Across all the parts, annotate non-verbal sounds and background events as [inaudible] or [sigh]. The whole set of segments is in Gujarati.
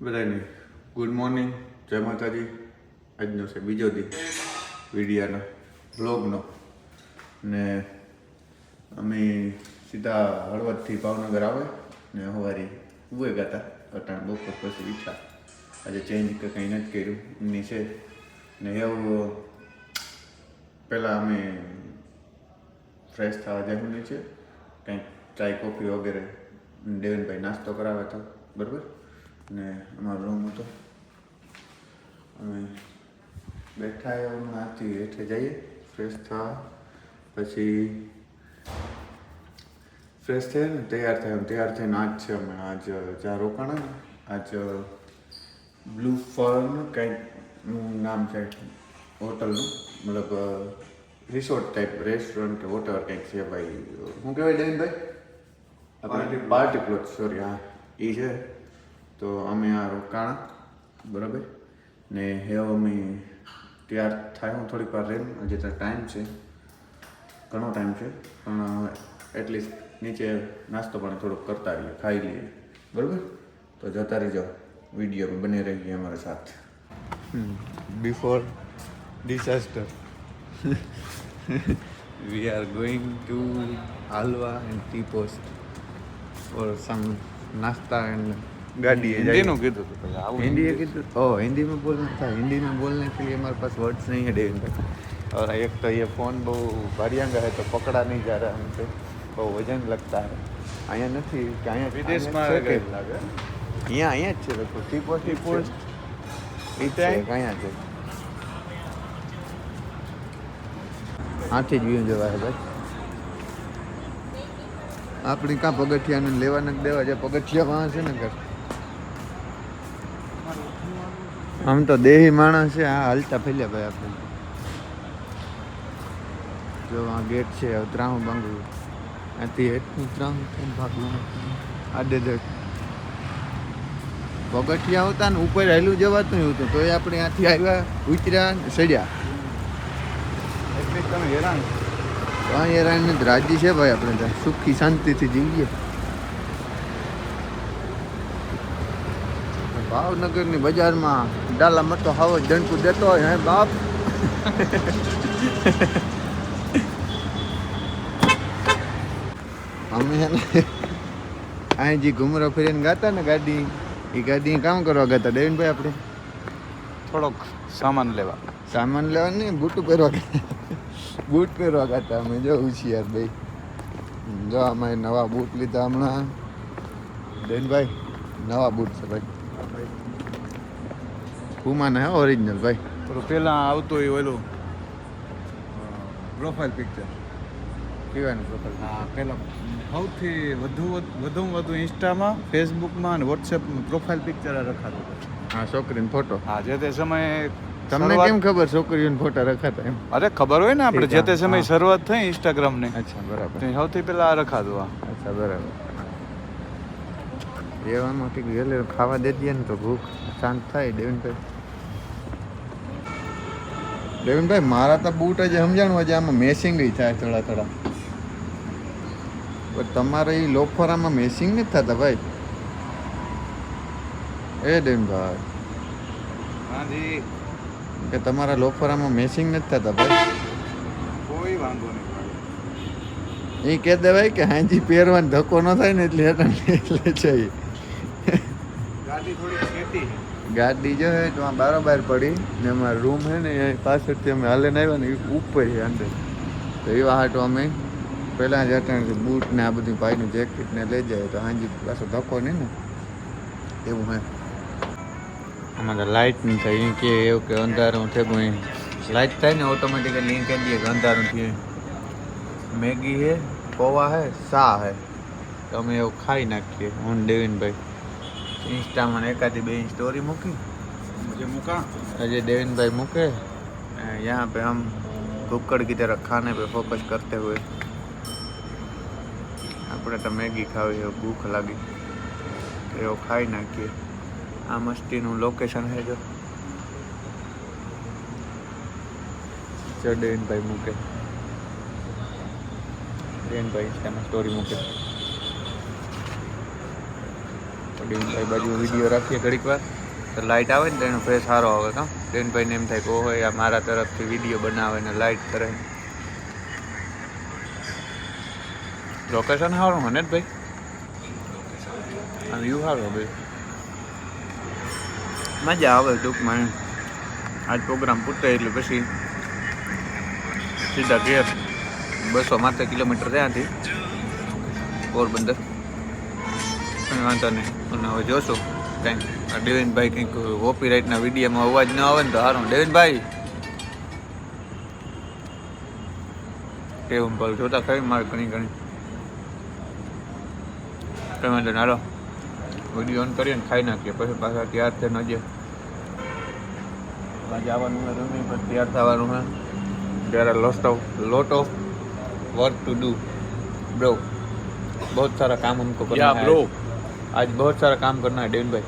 બધાને ગુડ મોર્નિંગ જય માતાજી. આજનો છે બીજો દી વિડીયાનો બ્લોગનો ને અમે સીધા હળવદથી ભાવનગર આવે ને હવારી ઉભે ગાતા. અટાણ બપોર પછી ઈચ્છા. આજે ચેન્જ કે કંઈ નથી કર્યું. એમની છે ને એવું પહેલાં અમે ફ્રેશ થવા જવાનું છે કંઈક ચાય, કોફી વગેરે. દેવનભાઈ નાસ્તો કરાવે તો. બરાબર? ને અમારો રૂમ હતો. અમે બેઠા એવું આથી હેઠે જઈએ ફ્રેશ થવા. પછી ફ્રેશ થયા ને તૈયાર થયા તૈયાર થઈને આજ છે અમે આજ જ્યાં રોકાણા ને આજ બ્લુ ફર્ન કંઈક નામ છે હોટલનું મતલબ રિસોર્ટ ટાઈપ રેસ્ટોરન્ટ કે વોટર કંઈક છે ભાઈ. શું કહેવાય ડેન ભાઈ પાર્ટી પ્લોટ સોરી હા. એ છે. તો અમે આ રોકાણા, બરાબર? ને હે અમે તૈયાર થાય, હું થોડીક વાર રેમ, હજી તો ટાઈમ છે. ઘણો ટાઈમ છે, પણ એટલીસ્ટ નીચે નાસ્તો પણ થોડોક કરતા રહીએ, ખાઈ લઈએ, બરાબર? તો જતા રહી જાઓ વીડિયો બને રહીએ અમારા સાથે. Before disaster we are going to હાલવા and T Post for some nasta and गाड़ी है हिंदी નું કીધું હતું પછી આવું हिंदी है कि ओ हिंदी में बोलना था हिंदी में बोलने के लिए हमारे पास वर्ड्स नहीं है डेविन भाई और एक तो ये फ़ोन बहुत भारियांगा है तो पकड़ा नहीं जा रहा हमसे बहुत वजन लगता है અહીંયા નથી કે અહીંયા વિદેશમાં અહીંયા છે ગયેલ લાગે કે અહીંયા અહીંયા જ છે લખો ટી પોસ્ટ ટી પોસ્ટ એ છે કે અહીંયા છે આથી જ વ્યૂ જવાય ભાઈ આપણી કાં પગથિયાને લેવાના જ દેવા છે પગથિયા વાં છે ને ઘર આમ તો દેહી માણસ છે આ હાલતા ફેલ્યા ભાઈ આપણે. જો આ ગેટ છે ત્રાણું ત્રાહું બાંગુ હેઠનું ત્રાહું થઈને ભાગવું? આડે દે પગથિયા હતા ને ઉપર હેલું જવાતું નહીં હતું તોય આપણે ત્યાંથી આવ્યા ઉતર્યા ને સડ્યા એટલે તમે હેરાન. કાંઈ હેરાન નથી રાજી છે ભાઈ આપણે ત્યાં સુખી શાંતિથી જીવીએ. ભાવનગરની બજારમાં ડાલા મતો હાવો દંડકુ દેતો હોય હે બાપ? અમે અહીં જે ઘુમરો ફરીને ગાતા ને ગાડી એ ગાડી કામ કરવા ગાતા. દેવીનભાઈ આપણે થોડોક સામાન લેવા. સામાન લેવા નહીં બૂટ પહેરવા બૂટ પહેરવા ગાતા અમે. જો હોશિયાર ભાઈ જો અમે નવા બૂટ લીધા હમણાં. દેનભાઈ નવા બૂટ છે ભાઈ. પુમાના હે ઓરિજિનલ ભાઈ. પેલું પહેલાં આવતું હોય ઓલું પ્રોફાઇલ પિક્ચર પીવાનું પ્રોફાઇલ હા પહેલાં સૌથી વધુ વધુમાં વધુ ઇન્સ્ટામાં ફેસબુકમાં અને વોટ્સએપમાં પ્રોફાઇલ પિક્ચર રખાતું. હા છોકરીનો ફોટો હા જે તે સમયે તમને કેમ ખબર છોકરીઓને ફોટા રખાતા એમ? અરે ખબર હોય ને આપણે જે તે સમયે. શરૂઆત થઈ ઇન્સ્ટાગ્રામની અચ્છા બરાબર. તે સૌથી પહેલા આ રખાતું આ. અચ્છા બરાબર. એવામાં કંઈક વહેલે ખાવા દે દઈએ ને તો ભૂખ. શાંત થાય દેવનભાઈ. દેવનભાઈ મારા તો બૂટ જ સમજાણું હજી આમાં મેસિંગ થાય થોડા થોડા. પણ તમારે એ લોફરામાં મેસિંગ નથી થતા ભાઈ. એ દેવિનભાઈ. હાજી. કે તમારા લોફરામાં મેસિંગ નથી થતા ભાઈ. કોઈ વાંધો નહીં. એ કહી દેવાય કે હાજી પહેરવાનો ધક્કો ન થાય ને એટલે એટલે જઈએ. ગાડી થોડી ખેતી ગાડી જો હે તો બારોબાર પડી ને અમારો રૂમ હે ને એ પાછળથી અમે હાલીને આવ્યા ને ઉપર છે અંદર. તો એવા હાટો અમે પહેલાં જ અટાણે બૂટ ને આ બધું ભાઈનું જેકેટ ને લઈ જાય તો હાજી પાછો ધક્કો નહીં ને. એવું હે. અમારે લાઇટ નહીં થાય એ કે એવું કે અંધારું થયું એ લાઇટ થાય ને ઓટોમેટિકલી એ કહી દઈએ કે અંધારું થયું. મેગી હે, પૌવા હે સા હે. તો અમે એવું ખાઈ નાખીએ હું ને દેવીનભાઈ इंस्टा में एकादी बे स्टोरी मूकी મુજે મુકા अजय देवेन भाई मूके यहाँ पे हम कुकर की तरह खाने पे फोकस करते हुए આપણે તો મેગી ખાવી છે ભૂખ લાગી તો એવો ખાઈ નાખીએ આ મસ્તીનું લોકેશન છે જો દેવેનભાઈ મૂકે દેવેનભાઈ ઇન્સ્ટામાં સ્ટોરી મૂકે દેવનભાઈ બાજુ વીડિયો રાખીએ ઘડીક વાર. તો લાઇટ આવે ને તો એનો ફેસ સારો આવે કાં દેવનભાઈને એમ થાય કે ઓહો આ મારા તરફથી વીડિયો બનાવે ને લાઇટ કરે. લોકેશન સારું મને જ ભાઈ. આમ વ્યૂ સારો ભાઈ. મજા આવે ટૂંકમાં આજ પ્રોગ્રામ પૂરતો એટલે પછી સીધા ઘેર બસો માત્ર કિલોમીટર ત્યાંથી પોરબંદર. વાંધો નહીં. અને હવે જોશું કંઈક આ દેવેનભાઈ કંઈક કોપીરાઇટના વિડીયોમાં અવાજ ન આવે ને તો સારું દેવેનભાઈ કેવું ભાઈ જોતા ખરી મારે ઘણી ઘણી કંઈ વાંધો ના હાલો વિડીયો ઓન કરીએ ને ખાઈ નાખીએ પછી પાછા તૈયાર થઈને હજે આજે આવવાનું હોય રમી પછી તૈયાર થવાનું હોય there are lots of lot of work to do bro बहुत सारा काम हमको करना Yeah, है bro. आज बहुत सारा काम करना है डेविन भाई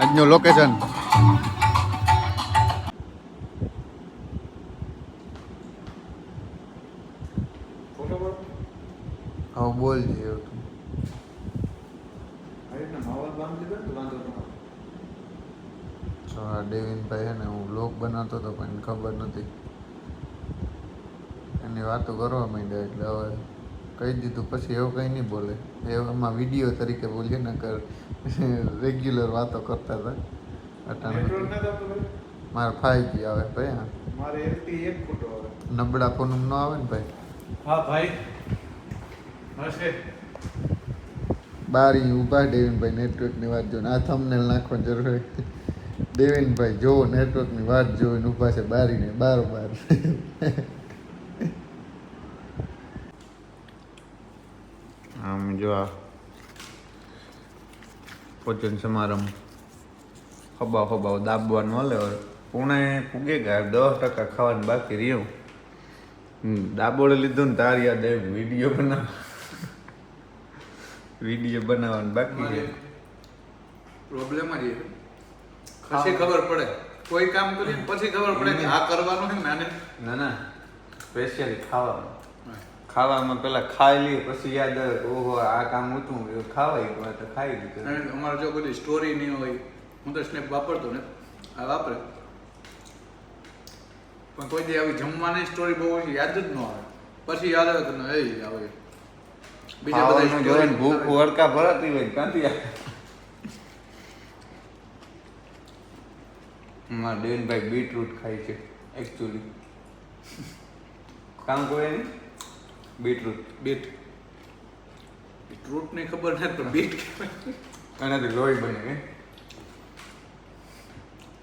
આજનું લોકેશન હા બોલ બ્લોગ હતો પણ ખબર નથી એની વાતો કરવા માંડ્યા એટલે હવે કહી દીધું પછી એવું કંઈ નહીં બોલે. એમાં વીડિયો તરીકે બોલીએ ને કર રેગ્યુલર વાતો કરતા હતા. અટાણે મારે ફાઈવ જી આવે ભાઈ મારે એલટી એક ફૂટો આવે. નબળા ફોન ન આવે ને ભાઈ? હા ભાઈ. હશે. બારી ઊભા ડેવિનભાઈ નેટવર્કની વાત જોઈને. આ થંબનેલ નાખવાની જરૂર હોય. ડેવિનભાઈ જો નેટવર્કની વાત જોઈને ઊભા છે બારીને બાર બાર. આમ જો આ ભોજન સમારંભ ખબા ખબા દાબવાનું હલે હોય પુણે પૂગે ગયા દસ ટકા ખાવાનું બાકી રહ્યું. હમ, દાબોળે લીધું ને તાર યાદ આવ્યું વીડિયો બનાવ વીડિયો બનાવવાનું બાકી પ્રોબ્લેમ જ પછી ખબર પડે. કોઈ કામ કરીએ પછી ખબર પડે કે આ કરવાનું છે ને ના ના. સ્પેશિયલી ખાવામાં. ખાવામાં પેલા ખાઈ લઈએ પછી યાદ આવે કે ઓહો આ કામ હતું ખાવાય ગયું તો ખાઈ લીધું. અમારે જો બધી સ્ટોરી નહીં હોય હું તો સ્નેપ વાપરતો ને આ વાપરે. પણ કોઈ દી આવી જમવાની સ્ટોરી બહુ યાદ જ ન આવે. પછી યાદ આવે કે એ આવે. બીજા બધા ભૂખ વડકા ભરાતી હોય ક્યાંથી મારા દેવનભાઈ બીટરૂટ ખાય છે એકચ્યુઅલી કામ કોઈ નહીં બીટરૂટ બીટ બીટરૂટની ખબર નથી પણ બીટ એનાથી લોહી બને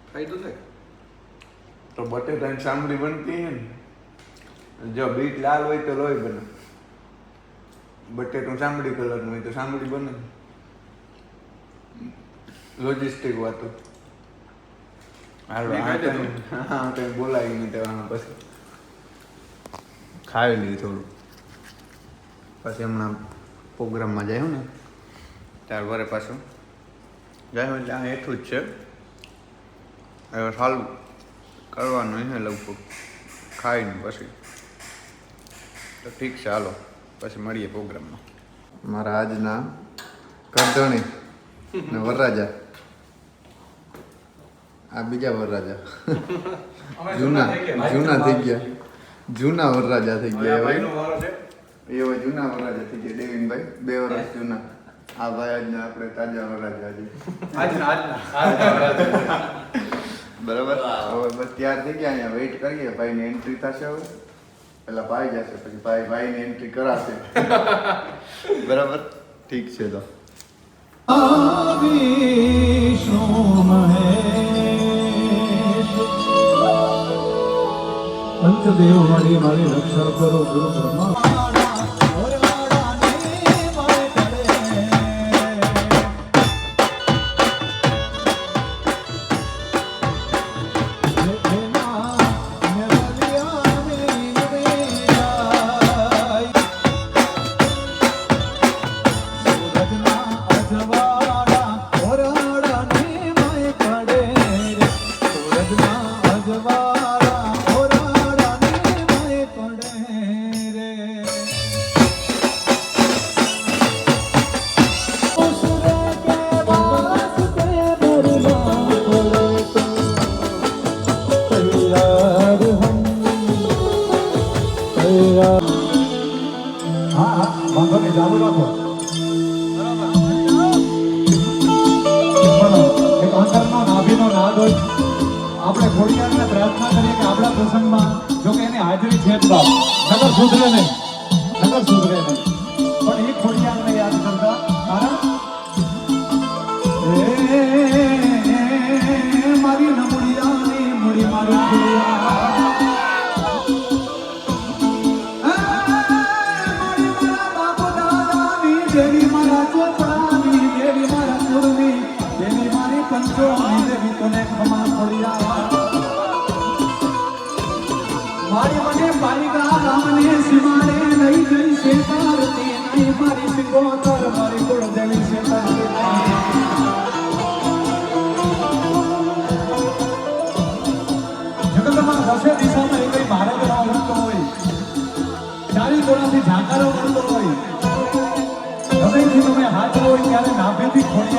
ખાઈ તો થાય તો બટેટાની ચામડી બનતી હે ને? જો બીટ લાલ હોય તો લોહી બને. બટેટું ચામડી કલરનું હોય તો ચામડી બને. લોજિસ્ટિક વાતો હાલો મેં આ ખાઈ કંઈ હા કંઈ બોલાવી તેવામાં પછી ખાઈ લીધું થોડું પછી હમણાં પ્રોગ્રામમાં જાય ને ત્યાર વરે પાછું જાય એટલે આ હેઠું જ છે હવે સારું કરવાનું છે લગભગ ખાઈને પછી તો ઠીક છે હાલો પછી મળીએ પ્રોગ્રામમાં મારા આજના કરધણી ને વરરાજા આ બીજા વરરાજા. [laughs] જૂના જૂના થઈ ગયા. જૂના વરરાજા થઈ ગયા ભાઈ એ હવે જૂના વરરાજા થઈ ગયા દેવીનભાઈ. બે વર્ષ જૂના. આ ભાઈ આજના આપણે તાજા વરરાજા આજના [laughs] [laughs] બરાબર? હવે બસ તૈયાર થઈ ગયા અહીંયા વેઇટ કરીએ. ભાઈની એન્ટ્રી થશે હવે. પેલા ભાઈ જશે પછી ભાઈ ભાઈની એન્ટ્રી કરાશે. બરાબર? ઠીક છે તો. પંચદેવ મારી મારી રક્ષણ કરો ગુરુ બ્રહ્મા જો કે એની હાજરી છે જ બાપ. નગર સુધરે નહીં. નગર સુધરે નહીં. પણ એ ખોડિયાને Eu e pode.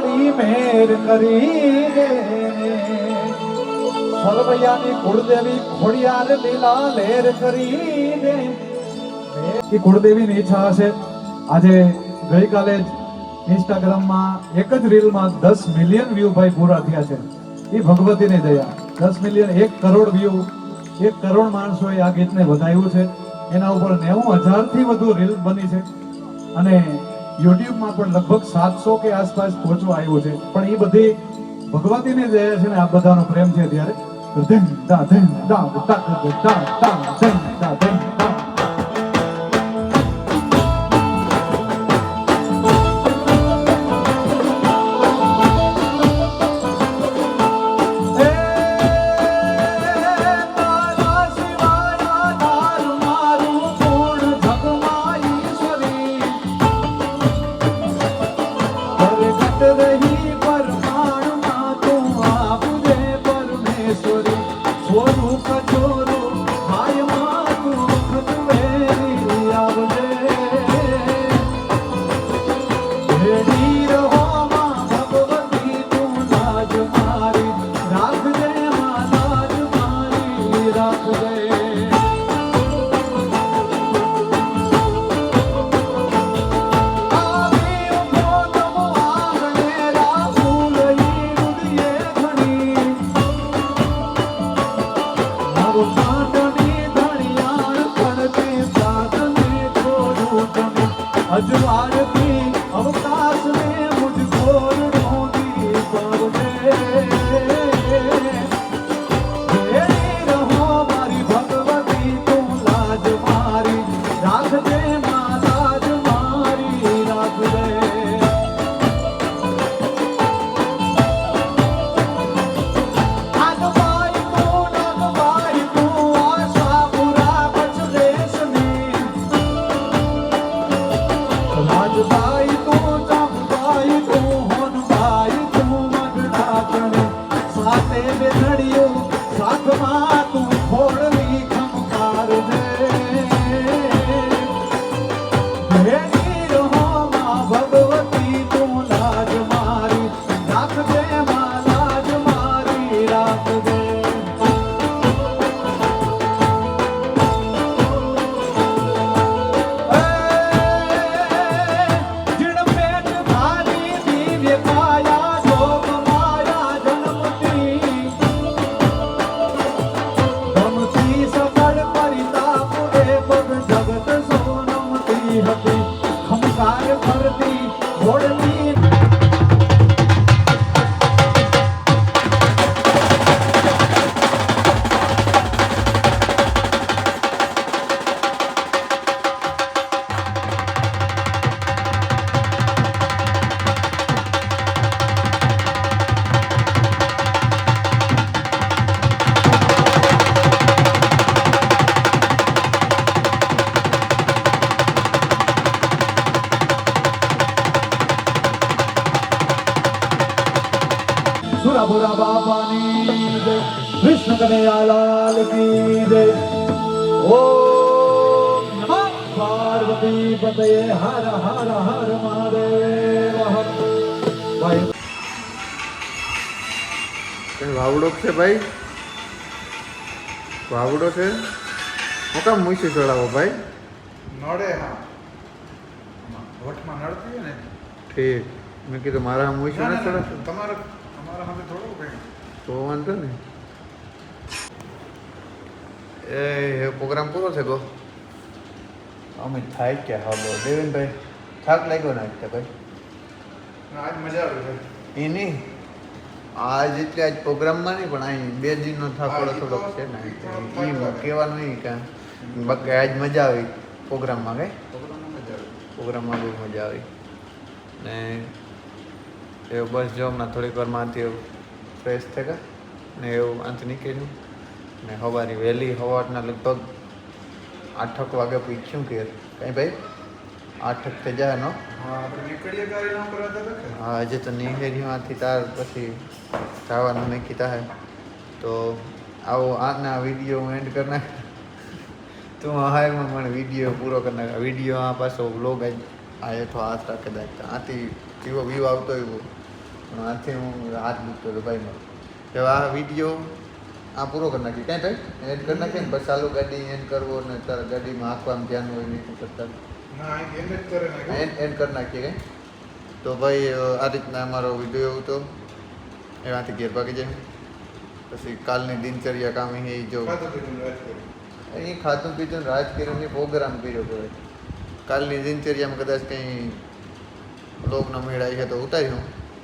ખોટડા મેર કરી દે સલવૈયાની કુળદેવી ખોડિયાર લીલા લેર કરી કુળદેવીની ઈચ્છા હશે. આજે ગઈકાલે જ ઇન્સ્ટાગ્રામમાં એક જ રીલમાં દસ મિલિયન વ્યૂ ભાઈ પૂરા થયા છે. એ ભગવતીની દયા. દસ મિલિયન, એક કરોડ વ્યૂ. એક કરોડ માણસોએ આ ગીતને વધાવ્યું છે. એના ઉપર નેવું હજારથી વધુ રીલ બની છે. અને યુટ્યુબમાં પણ લગભગ સાતસો કે આસપાસ પહોંચવા આવ્યો છે પણ એ બધી ભગવતીને જે છે ને આ બધાનો પ્રેમ છે ત્યારે ધન, ધા ધન ધા ધન ધા ધન, ધા. ભેગી સુરાપુરા બાપાની જય કૃષ્ણ કનૈયાલાલ કી જય ઓમ નમઃ પાર્વતી પતયે હર હર હર મહાદેવ હર ભાઈ કઈ વાવડો છે ભાઈ વાવડો છે હું કામ મૂકી ચડાવો ભાઈ નડે હા વટમાં નડતી હોય ને ઠીક મેં કીધું મારા મૂકી ના, ન ના, ના, ચડાવતો તમારે તો વાંધો ને એ પ્રોગ્રામ પૂરો છે તો? અમે થાય કે હા બોલ. દેવેનભાઈ થાક લાગ્યો ને આજે ભાઈ? આજ મજા આવી એ નહીં. આજ એટલે આજ પ્રોગ્રામમાં નહીં પણ અહીં બે દિનનો થાકોડો થોડોક છે ને. એ કહેવાનું નહીં કે બાકી આજ મજા આવી પ્રોગ્રામમાં કઈ પ્રોગ્રામમાં મજા આવી. પ્રોગ્રામમાં બહુ મજા આવી. ને એવું બસ જો હમણાં થોડીક વારમાંથી એવું ફ્રેશ થયા ને એવું અંત નીકળ્યું ને સવારી વહેલી સવારના લગભગ આઠક વાગે પૂછ્યું કે કઈ ભાઈ? આઠક થઈ જાય નો હા હા આજે તો નિહેરીમાંથી તાર પછી જવાનું નક્કી થાય તો આવો આના વીડિયો હું એન્ડ કરી નાખ. તું હાયમાં મને વીડિયો પૂરો કરી નાખ. વીડિયો આ પાછો વ્લોગ આ એઠો હાથ રાખે દાખતા આથી કેવો વ્યૂ આવતો એવો. પણ આથી હું હાથ મૂકતો હતો ભાઈ મારો. તો આ વીડિયો આ પૂરો કરી નાખી કાંઈ ભાઈ એન્ડ કરી નાખીએ ને બસ ચાલુ ગાડી એન્ડ કરવો ને તારા ગાડીમાં આંખવામાં ધ્યાન હોય નહીં કરતા. એન્ડ એન્ડ કરી નાખીએ કંઈ? તો ભાઈ આ રીતના અમારો વીડિયો હતો. એમાંથી ઘેર ભાગી જાય. પછી કાલની દિનચર્યા કામ એ જો. અહીં ખાતું પીતું રાજ કર્યું પ્રોગ્રામ કર્યો પડે કાલની દિનચર્યામાં કદાચ કંઈ લોકનો મેળા છે તો ઉતાર્યું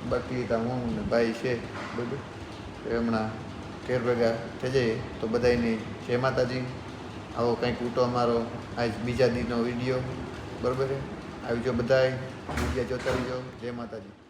બાકી તો હું ને ભાઈ છે બધું. હમણાં ઘેર ભેગા થઈ જઈએ. તો બધાયની જય માતાજી. આવો કંઈક ઉટો અમારો. આજ બીજા દીનો વીડિયો. બરાબર આવી જો બધાય. વીડિયો જોતા રહીજો. જય માતાજી.